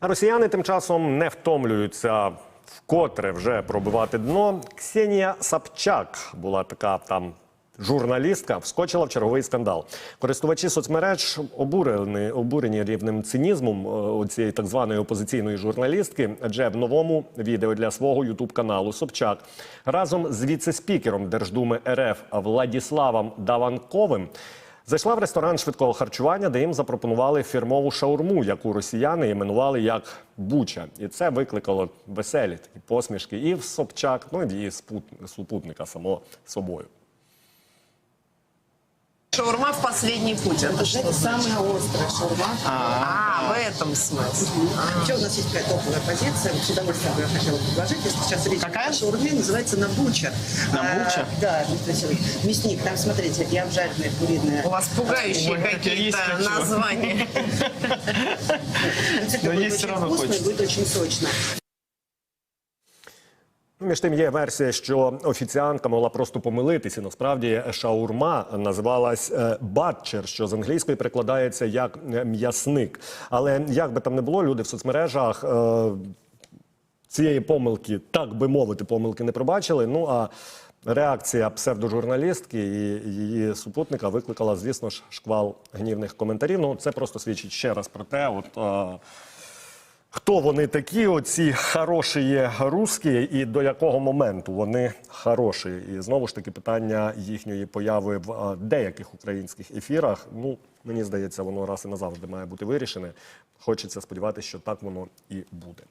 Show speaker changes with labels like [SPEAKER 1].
[SPEAKER 1] Росіяни тим часом не втомлюються вкотре вже пробивати дно. Ксенія Сапчак була така там. Журналістка вскочила в черговий скандал. Користувачі соцмереж обурені, обурені рівнем цинізмом е, цієї так званої опозиційної журналістки, адже в новому відео для свого ютуб-каналу Собчак разом з віце-спікером Держдуми РФ Владіславом Даванковим Зайшла в ресторан швидкого харчування, де їм запропонували фірмову шаурму, яку росіяни іменували як Буча. І це викликало веселі такі посмішки і в Собчак, ну і в її спут- супутника само собою.
[SPEAKER 2] Шаурма в последний путь. Это что?
[SPEAKER 3] Это самая острая шаурма.
[SPEAKER 2] А, в этом смысле.
[SPEAKER 3] Еще у нас есть такая топовая позиция. С удовольствием бы я хотела предложить, если сейчас речь
[SPEAKER 2] Какая?
[SPEAKER 3] о шаурме, называется набуча.
[SPEAKER 4] Набуча?
[SPEAKER 3] А, да, Дмитрий Васильевич. мясник. Там, смотрите, и обжаренная куриная.
[SPEAKER 2] У вас пугающие какие-то названия.
[SPEAKER 3] Рецепт
[SPEAKER 4] Но есть всё равно хочется.
[SPEAKER 3] будет очень сочно.
[SPEAKER 1] Між тим є версія, що офіціантка могла просто помилитися. Насправді шаурма називалась е, батчер, що з англійської перекладається як е, м'ясник. Але як би там не було, люди в соцмережах. Е, цієї помилки, так би мовити, помилки не пробачили. Ну а реакція псевдожурналістки і її супутника викликала, звісно ж, шквал гнівних коментарів. Ну, це просто свідчить ще раз про те, от. Хто вони такі, оці хороші русські, і до якого моменту вони хороші? І знову ж таки питання їхньої появи в деяких українських ефірах. Ну мені здається, воно раз і назавжди має бути вирішене. Хочеться сподіватися, що так воно і буде.